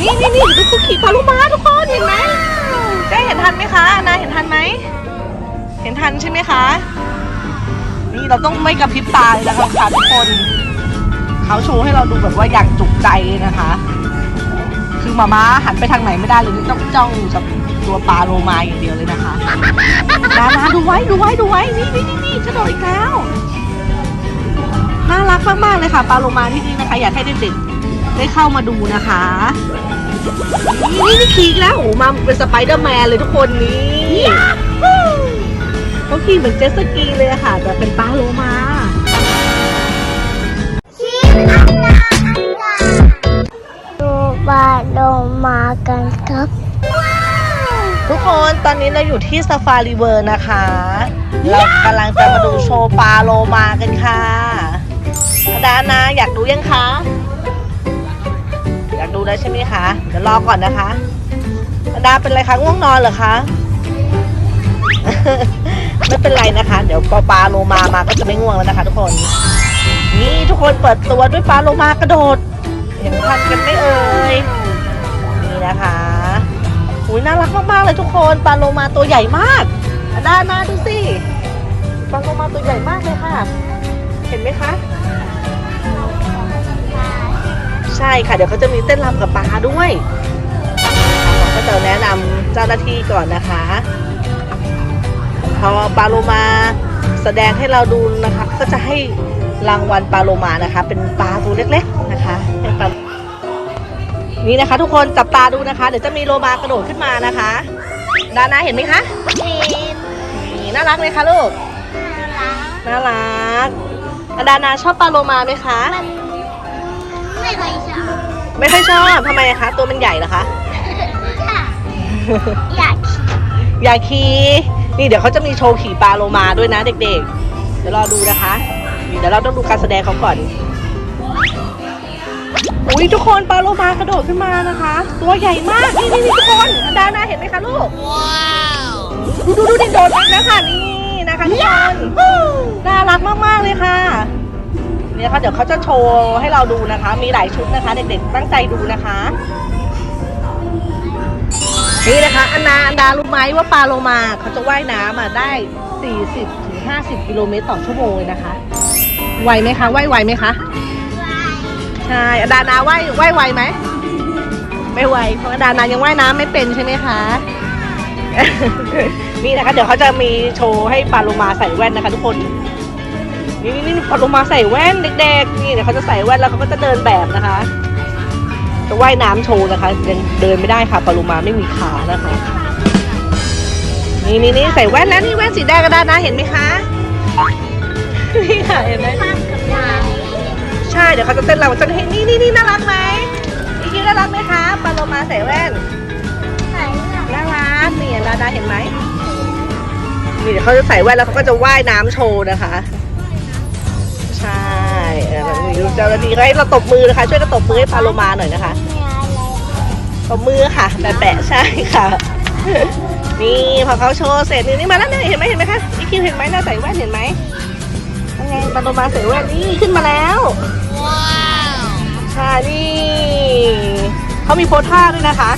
นี่นี่นี่ดูคุกขี่ปลาลูกม้าทุกคนเห็นไหมได้เห็นทันไหมคะนาเห็นทันไหมเห็นทันใช่ไหมคะ นี่เราต้องไม่กระพริบตาเลยนะคะทุกคน เขาโชว์ให้เราดูแบบว่าอย่างจุกใจเลยนะคะ คือมาม่าหันไปทางไหนไม่ได้เลยนี่ต้องจ้องกับตัวปลาโลมาอย่างเดียวเลยนะคะนานาดูไว้ดูไว้ดูไว้นี่นี่นี่นี่กระโดดอีกแล้วน่ารักมากๆเลยค่ะปลาโลมาที่นี่นะคะ อยากให้เด็กๆ ได้เข้ามาดูนะคะนี่นี่ขี่อีกแล้วโอ้โหมาเป็นสไปเดอร์แมนเลยทุกคนนี่เขาขี่เหมือนเจ็ตสกีเลยอะค่ะ แต่เป็นปลาโลมาดูบาโลมากันครับ ทุกคนตอนนี้เราอยู่ที่ซาฟารีเวิร์นะคะ เรากำลังจะมาดูโชว์ปลาโลมากันค่ะดานาอยากดูยังคะ อยากดูแล้วใช่ไหมคะ เดี๋ยวรอก่อนนะคะดาเป็นไรคะง่วงนอนเหรอคะ ไม่เป็นไรนะคะ เดี๋ยวพอปลาโลมามาก็จะไม่ง่วงแล้วนะคะ ทุกคน นี่ทุกคนเปิดตัวด้วยปลาโลมากระโดด เห็นทันกันไหมเอ่ย นี่นะคะอุ้ยน่ารักมากๆเลยทุกคนปลาโลมาตัวใหญ่มากด้านหน้าดูสิปลาโลมาตัวใหญ่มากเลยค่ะ เห็นไหมคะ ใช่ค่ะ เดี๋ยวเขาจะมีเต้นรำกับปลาด้วยเราก็จะแนะนำเจ้าหน้าที่ก่อนนะคะ พอปลาโลมาแสดงให้เราดูนะคะ ก็จะให้รางวัลปลาโลมานะคะ เป็นปลาตัวเล็ก ๆนะคะให้ปลานี่นะคะ ทุกคนจับตาดูนะคะ เดี๋ยวจะมีโลมากระโดดขึ้นมานะคะดานาเห็นไหมคะเห็นนี่น่ารักไหมคะลูกน่ารักน่ารักดานาชอบปลาโลมาไหมคะมัน ไม่เคยชอบไม่ค่อยชอบทำไมอะคะ ตัวมันใหญ่เหรอคะค่ะอยากขี่อย่าขี่นี่เดี๋ยวเขาจะมีโชว์ขี่ปลาโลมาด้วยนะเด็กๆ เดี๋ยวรอดูนะคะนี่เดี๋ยวเราต้องดูการแสดงเขาก่อน อุ้ยทุกคนปลาโลมากระโดดขึ้นมานะคะ ตัวใหญ่มาก นี่นี่นี่ทุกคนอันดานาเห็นไหมคะลูก ว้าวดูดูดูดิโดดอีกแล้วค่ะนี่นะคะทุกคนน่ารักมากๆเลยค่ะเนี่ยนะคะ เดี๋ยวเขาจะโชว์ให้เราดูนะคะ มีหลายชุดนะคะ เด็กๆตั้งใจดูนะคะ นี่นะคะอันนาอันดารู้ไหมว่าปลาโลมาเขาจะว่ายน้ำมาได้ 40ถึง50 กิโลเมตรต่อชั่วโมงเลยนะคะ ไวไหมคะว่ายไวไหมคะใช่อันดานาว่ายว่ายไวไหมไม่ไวเพราะอันดานายังว่ายน้ำไม่เป็นใช่ไหมคะนี่นะคะ เดี๋ยวเขาจะมีโชว์ให้ปลาโลมาใส่แว่นนะคะ ทุกคน นี่นี่นี่ปลาโลมาใส่แว่นเด็กๆนี่เดี๋ยวเขาจะใส่แว่นแล้วเขาก็จะเดินแบบนะคะจะว่ายน้ำโชว์นะคะยังเดินไม่ได้ค่ะปลาโลมาไม่มีขานะคะนี่นี่นี่ใส่แว่นแล้วนี่แว่นสีแดงกระดานะเห็นไหมคะนี่ค่ะเห็นไหมใช่เดี๋ยวเขาจะเต้นเรำจะให้นี่นี่นี่น่ารักไหมอีกทีน่ารักไหมคะปลาโลมาใส่แว่นน่ารักนี่ดาดาเห็นไหมนี่เดี๋ยวเขาจะใส่แว่นแล้วเขาก็จะว่ายน้ำโชว์นะคะ ดูเจ้าหน้าที่ก็ให้เราตบมือนะคะ ช่วยกันตบมือให้ปลาโลมาหน่อยนะคะมีอะไรตบมือค่ะแปะแปะใช่ค่ะ นี่พอเขาโชว์เสร็จนี่นี่มาแล้วเนี่ยเห็นไหมเห็นไหมคะอีคิวเห็นไหมหน้าใส่แว่นเห็นไหมยังไงปลาโลมาใส่แว่นนี่ขึ้นมาแล้วว้าวใช่นี่เขามีโพสท่าด้วยนะคะ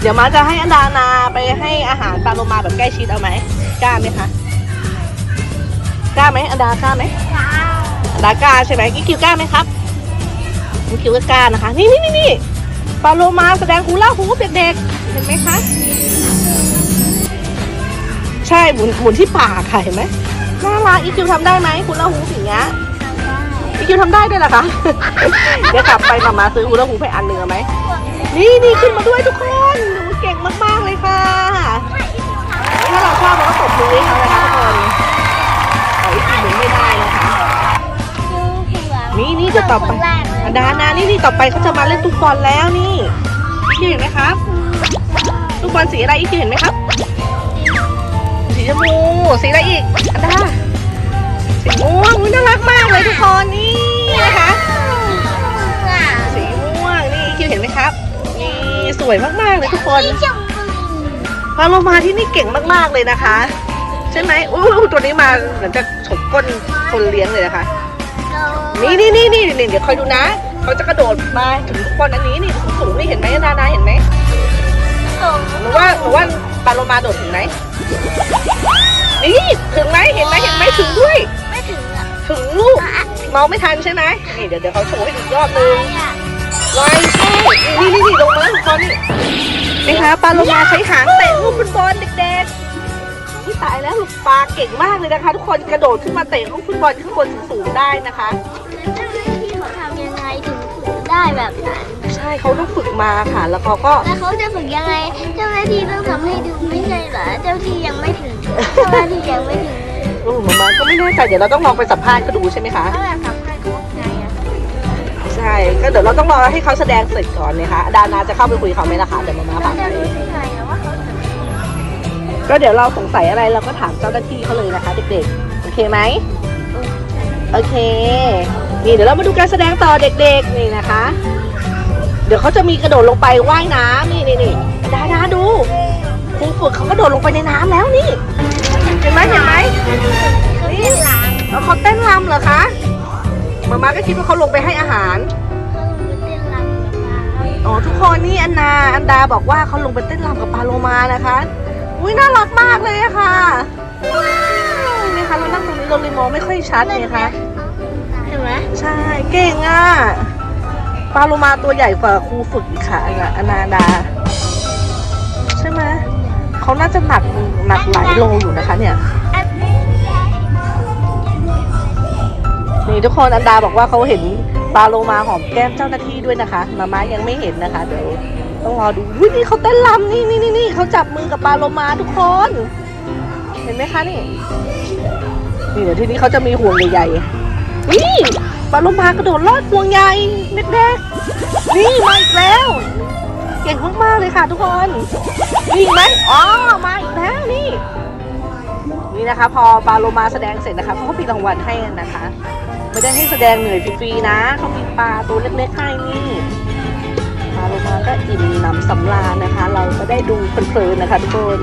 เดี๋ยวมาจะให้อันดานาไปให้อาหารปลาโลมาแบบใกล้ชิดเอาไหมกล้าไหมคะกล้าไหมอันดากล้าไหมว้าวอัน ดาก้าใช่ไหมกิ๊กคิวกล้าไหมครับกิ๊กคิวก็กล้านะคะ นี่นี่นี่นี่ปลาโลมาแสดงฮูล่าฮูปเด็กๆเห็นไหมคะใช่หมุนหมุนที่ปากค่ะเห็นไหมน่ารักอีคิวทำได้ไหมฮูล่าฮูปอย่างเงี้ยอีคิวทำได้ด้วยเหรอคะเดี๋ยวกลับไปมามาซื้อฮูลาฮูปให้อันหนึ่งเอไหมนี่นี่ขึ้นมาด้วยทุกคนหนูเก่งมากๆเลยค่ะ นี่นี่จะต่อไปอันดานานี่นี่ต่อไปเขาจะมาเล่นลูกบอลแล้วนี่อีคิวเห็นไหมครับลูกบอลสีอะไรอีคิวเห็นไหมครับ สีชมพูสีอะไรอีกอันดาสีม่วงอุ๊ยน่ารักมากเลยทุกคนนี่นะคะสีม่วงนี่คิวเห็นไหมครับ นี่สวยมากๆเลยทุกคนสีชมพูปลาโลมาที่นี่เก่งมากๆเลยนะคะ ใช่ไหมอู้หูตัวนี้มาเหมือนจะฉกก้นคนเลี้ยงเลยนะคะ นี่นี่นี่นี่นี่เดี๋ยวคอยดูนะ เขาจะกระโดดมาถึงลูกบอลอันนี้นี่สูงๆนี่เห็นไหมนานาเห็นไหมส่งหนูว่าหนูว่าปาโลมาโดดถึงไหมนี่ถึงไหมเห็นไหมเห็นไหมถึงด้วย ไม่ถึงอะถึงลูกมองไม่ทันใช่ไหมนี่เดี๋ยวเดี๋ยวเขาโชว์ให้ดูอีกรอบนึงอะไวใช่นี่นี่นี่ลงมาแล้วทุกคนนี่นะคะปลาโลมาใช้หางเตะลูกฟุตบอลเด็กๆ นี่ตายแล้วลูกปลาเก่งมากเลยนะคะ ทุกคนกระโดดขึ้นมาเตะลูกฟุตบอลข้างบนสูงๆได้นะคะแล้วเจ้าหน้าที่เขาทำยังไงถึงฝึกได้แบบนั้นใช่เขาต้องฝึกมาค่ะ แล้วเขาก็ แล้วเขาจะฝึกยังไง เจ้าหน้าที่ต้องทำให้ดูไม่ใช่เหรอเจ้าที่ยังไม่ถึงเจ้าหน้าที่ยังไม่ถึงเลยอืมมาก็ไม่แน่ใจเดี๋ยวเราต้องลองไปสัมภาษณ์เขาดูใช่ไหมคะ เขาแบบทำให้เขาไงอะใช่ก็เดี๋ยวเราต้องรอให้เขาแสดงเสร็จก่อนนะคะดานาจะเข้าไปคุยกับเขาไหมล่ะคะเดี๋ยวมามาเราผ่านจะไปรู้ได้ไงอะว่าเขาทำ ก็เดี๋ยวเราสงสัยอะไรเราก็ถามเจ้าหน้าที่เขาเลยนะคะเด็กๆ โอเคไหมโอเค นี่เดี๋ยวเรามาดูการแสดงต่อเด็กๆ นี่นะคะ เดี๋ยวเขาจะมีกระโดดลงไปว่ายน้ำนี่นี่นี่ดาดาดูครูฝึกเขากระโดดลงไปในน้ำแล้วนี่ เห็นไหมเห็นไหมเขาเล่นล้างแล้วเขาเต้นรำเหรอคะมาม่าก็คิดว่าเขาลงไปให้อาหารเขาเล่นล้างกับปลาอ๋อทุกคนนี่อันนาอันดาบอกว่าเขาลงไปเต้นรำกับปลาโลมานะคะ อุ้ยน่ารักมากเลยอะค่ะว้าวนี่ค่ะเรานั่งตรงนี้เราเลยมองไม่ค่อยชัดเลยค่ะเห็นไหมใช่เก่งอะปลาโลมาตัวใหญ่กว่าครูฝึกอีกค่ะอันน่ะอันนาดา ใช่ไหมเขาน่าจะหนักหนักหลายโลอยู่นะคะ เนี่ยนี่ทุกคนอันดาบอกว่าเขาเห็นปลาโลมาหอมแก้มเจ้าหน้าที่ด้วยนะคะ มาม่ายังไม่เห็นนะคะเดี๋ยว ต้องรอดูอุ้ยนี่เขาเต้นรำนี่นี่นี่นี่เขาจับมือกับปลาโลมาทุกคน เห็นไหมคะนี่ นี่เดี๋ยวทีนี้เขาจะมีห่วงใหญ่ๆนี่ปลาโลมากระโดดลอดห่วงใหญ่เด็กๆนี่มาอีกแล้ว เก่งมากๆเลยค่ะทุกคนนี่ไหมอ๋อมาอีกแล้วนี่ นี่นะคะ พอปลาโลมาแสดงเสร็จนะคะเขาก็มีรางวัลให้นะคะไม่ได้ให้แสดงเหนื่อยฟรีๆนะเขามีปลาตัวเล็กๆให้นี่ ปลาโลมาก็อิ่มหนำสำราญนะคะ เราก็ได้ดูเพลินๆนะคะทุกคน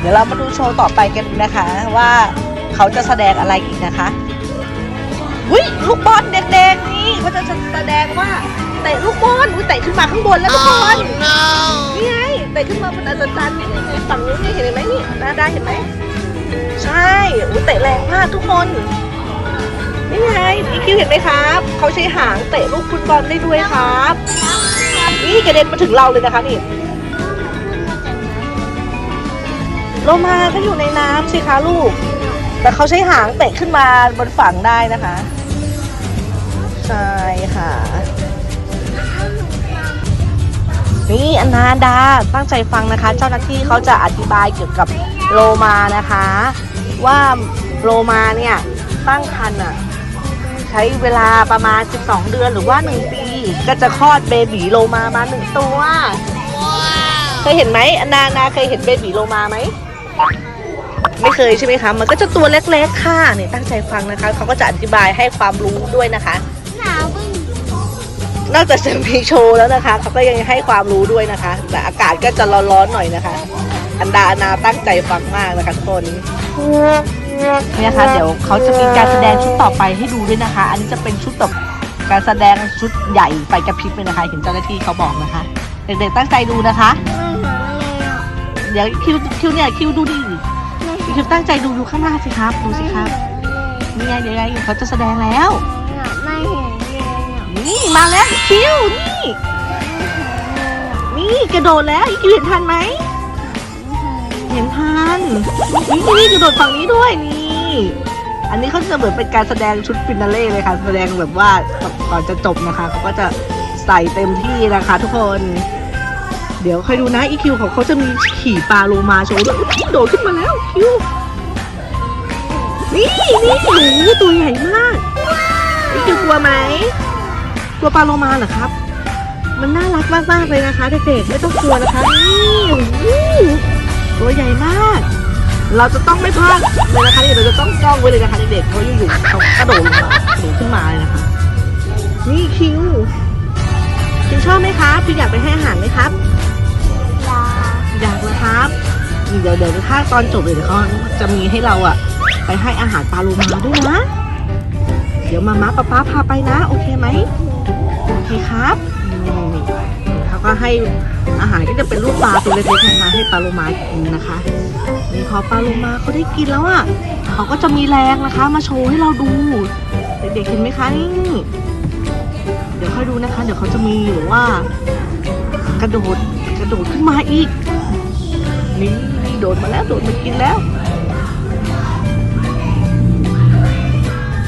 เดี๋ยวเรามาดูโชว์ต่อไปกันนะคะ ว่าเขาจะแสดงอะไรอีกนะคะอุ้ยลูกบอลเด็กๆนี่เขาจะแสดงว่าเตะลูกบอลอุ้ยเตะขึ้นมาข้างบนแล้วทุกคนนี่ไงแต่ขึ้นมาบนอัศจรรย์นี่ไงฝั่งนู้นนี่เห็นไหมนี่นาดาเห็นไหมใช่อุ้ยเตะแรงมากทุกคน นี่ไงอีคิวเห็นไหมครับเขาใช้หางเตะลูกฟุตบอลได้ด้วยครับ นี่กระเด็นมาถึงเราเลยนะคะนี่โลมาก็อยู่ในน้ำสิคะลูก แต่เขาใช้หางเตะขึ้นมาบนฝั่งได้นะคะ ใช่ค่ะ นี่อนาดาตั้งใจฟังนะคะ เจ้าหน้าที่เขาจะอธิบายเกี่ยวกับโลมานะคะ ว่าโลมาเนี่ยตั้งครรภ์อะ ช้เวลาประมาณ 12 เดือนหรือว่า 1 ปี ก็จะคลอดเบบีโลมามาหนึ่งตัวเคยเห็นไหมอนานาเคยเห็นเบบีโลมาไหมไม่เคยใช่ไหมคะ มันก็จะตัวเล็กๆค่ะเนี่ยตั้งใจฟังนะคะ เขาก็จะอธิบายให้ความรู้ด้วยนะคะหนาวบึ้งนอกจากจะมีโชว์แล้วนะคะ เขาก็ยังให้ความรู้ด้วยนะคะ แต่อากาศก็จะร้อนๆหน่อยนะคะ อันดาอนาตั้งใจฟังมากนะคะทุกคน เนี่ยค่ะ เดี๋ยวเขาจะมีการแสดงชุดต่อไปให้ดูด้วยนะคะ อันนี้จะเป็นชุดต่อการแสดงชุดใหญ่ไฟกระพริบเลยนะคะ เห็นเจ้าหน้าที่เขาบอกนะคะ เด็กๆตั้งใจดูนะคะ เดี๋ยวคิวคิวเนี่ยคิวดูดิคิวตั้งใจดูดูข้างหน้าสิครับ ดูสิครับนี่ไงเดี๋ยวไงเขาจะแสดงแล้ว ไม่เห็นเลยนี่มาแล้วคิวนี่ นี่กระโดดแล้วอีคิวเห็นทันไหม ห็นทันนี่นี่กระโดดฝั่งนี้ด้วยนี่ อันนี้เขาจะเหมือนเป็นการแสดงชุดฟินาเล่เลยค่ะ แสดงแบบว่าก่อนจะจบนะคะเขาก็จะใส่เต็มที่นะคะ ทุกคน เดี๋ยวคอยดูนะอีคิวของเขาจะมีขี่ปลาโลมาโชว์ด้วยโดดขึ้นมาแล้วคิวนี่นี่โอ้โหตัวใหญ่มากอีคิวกลัวไหมกลัวปลาโลมาเหรอครับ มันน่ารักมากๆเลยนะคะเด็กๆไม่ต้องกลัวนะคะนี่ ตัวใหญ่มาก เราจะต้องไม่พลาดเลยนะคะนี่เราจะต้องจ้องไว้เลยนะคะเด็กๆเพราะอยู่ๆเขากระโดดลงมากระโดดขึ้นมาเลยนะคะ นี่คิวคิวชอบไหมครับคิวอยากไปให้อาหารไหมครับยาอยากนะครับนี่เดี๋ยวเดี๋ยวถ้าตอนจบเลยเดี๋ยวเขาจะมีให้เราอะไปให้อาหารปลาโลมาด้วยนะ เดี๋ยวมาม้าป๊าป๊าพาไปนะ โอเคไหมโอเคครับ นี่ๆเขาก็ให้อาหารก็จะเป็นลูกปลาตัวเล็กๆนะคะให้ปลาโลมากินนะคะนี่พอปลาโลมาเขาได้กินแล้วอะเขาก็จะมีแรงนะคะ มาโชว์ให้เราดูเด็กๆเห็นไหมคะนี่เดี๋ยวค่อยดูนะคะ เดี๋ยวเขาจะมีหรือว่า กระโดดกระโดดขึ้นมาอีกนี่นี่โดดมาแล้วโดดมากินแล้ว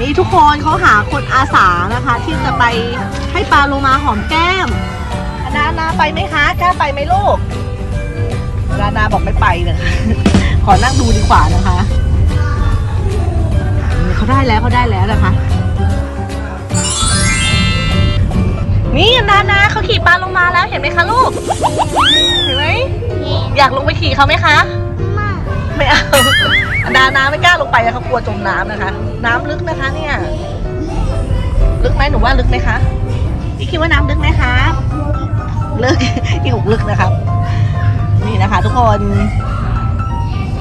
นี่ทุกคนเขาหาคนอาสานะคะ ที่จะไปให้ปลาโลมาหอมแก้ม นานาไปไหมคะกล้าไปไหมลูกนานาบอกไม่ไปนะคะขอนั่งดูดีกว่านะคะเขาได้แล้วเขาได้แล้วนะคะ นี่นานาเขาขี่ปลาลงมาแล้วเห็นไหมคะลูกเห็นไหมอยากลงไปขี่เขาไหมคะมากไม่เอาดาน้ำไม่กล้าลงไปอะเขากลัวจมน้ำนะคะ น้ำลึกนะคะเนี่ย ลึกไหมหนูว่าลึกไหมคะพี่คิดว่าน้ำลึกไหมคะ เลึกพี่บอกลึกนะครับ นี่นะคะ ทุกคน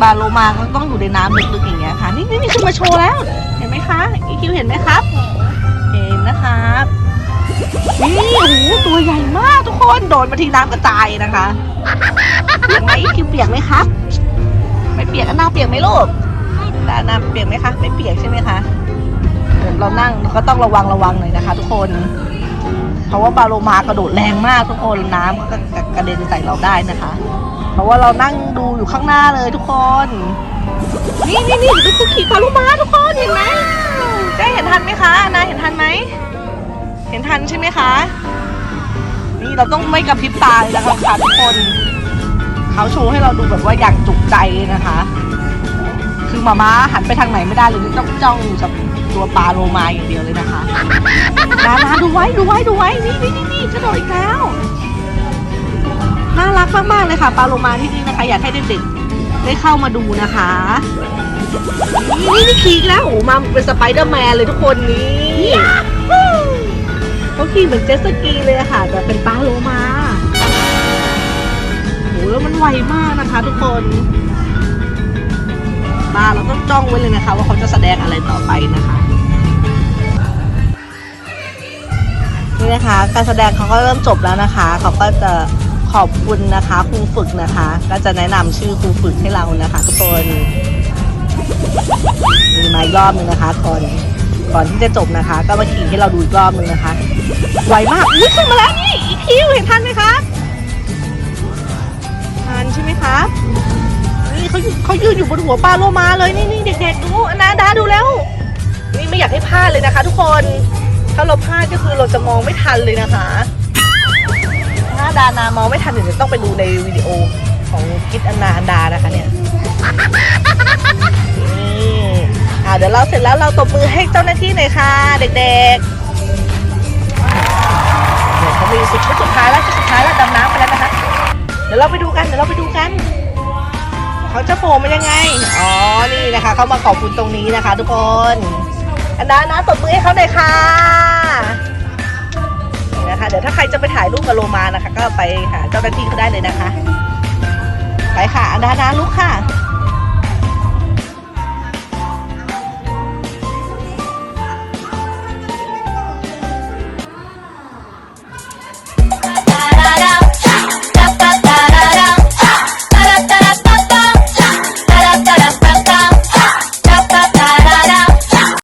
ปลาโลมาก็ต้องอยู่ในน้ำลึกๆอย่างเงี้ยค่ะ นี่นี่นี่ขึ้นมาโชว์แล้ว เห็นไหมคะอีคิวเห็นไหมครับ เห็นนะครับนี่โอ้โหตัวใหญ่มากทุกคนโดดมาทีน้ำกระจายนะคะเปียกไหมคิวเปียกไหมครับ ไม่เปียกอันนาเปียกไหมลูกแต่อันนาเปียกไหมคะ ไม่เปียกใช่ไหมคะเดี๋ยวเรานั่งก็ต้องระวังระวังหน่อยนะคะ ทุกคน เพราะว่าปลาโลมากระโดดแรงมากทุกคนน้ำก็กระเด็นใส่เราได้นะคะ เพราะว่าเรานั่งดูอยู่ข้างหน้าเลยทุกคน นี่นี่นี่ดูคุกขี่ปลาโลมาทุกคนเห็นไหมได้เห็นทันไหมคะนาเห็นทันไหมเห็นทันใช่ไหมคะนี่เราต้องไม่กระพริบตาเลยนะคะค่ะทุกคน เขาโชว์ให้เราดูแบบว่าอย่างจุกใจนะคะ คือมาม่าหันไปทางไหนไม่ได้เลยต้องจ้องอยู่กับ ตัวปลาโลมาอย่างเดียวเลยนะคะนานาดูไว้ดูไว้ดูไว้นี่นี่นี่นี่กระโดดอีกแล้ว น่ารักมากๆเลยค่ะปลาโลมาที่นี่นะคะ อยากให้เด็กๆได้เข้ามาดูนะคะนี่นี่ขี่อีกแล้วโอ้มาเป็นสไปเดอร์แมนเลยทุกคนนี่เขาขี่เหมือนเจ็ตสกีเลยค่ะ แต่เป็นปลาโลมาโหแล้วมันไวมากนะคะทุกคน ตาเราต้องจ้องไว้เลยนะคะ ว่าเขาจะแสดงอะไรต่อไปนะคะนี่นะคะการแสดงเขาก็เริ่มจบแล้วนะคะ เขาก็จะขอบคุณนะคะครูฝึกนะคะ ก็จะแนะนำชื่อครูฝึกให้เรานะคะ ทุกคนมีมาอีกรอบนึงนะคะก่อนก่อนที่จะจบนะคะ ก็มาขี่ให้เราดูอีกรอบนึงนะคะไวมากอุ้ยขึ้นมาแล้วนี่อีคิวเห็นทันไหมคะทานใช่ไหมคะ เขาเขายืนอยู่บนหัวปลาโลมาเลยนี่นี่เด็กๆดูอนาดาดูแล้ว นี่ไม่อยากให้พลาดเลยนะคะ ทุกคนถ้าเราพลาดก็คือเราจะมองไม่ทันเลยนะคะถ้าดานามองไม่ทันเดี๋ยวต้องไปดูในวิดีโอของกิดอนาดานะคะเนี่ยนี่อ่าเดี๋ยวเราเสร็จแล้วเราตบมือให้เจ้าหน้าที่หน่อยค่ะเด็กๆเขามีสุดชุดสุดท้ายแล้วชุดสุดท้ายแล้วดำน้ำไปแล้วนะคะ เดี๋ยวเราไปดูกัน เดี๋ยวเราไปดูกัน เขาจะโผล่มายังไง อ๋อ นี่นะคะเขามาขอบคุณตรงนี้นะคะ ทุกคน อันดานะตบมือให้เขาหน่อยค่ะนี่นะคะ เดี๋ยวถ้าใครจะไปถ่ายรูปกับโลมานะคะ ก็ไปหาเจ้าหน้าที่เขาได้เลยนะคะ ไปค่ะ อันดานะลุกค่ะ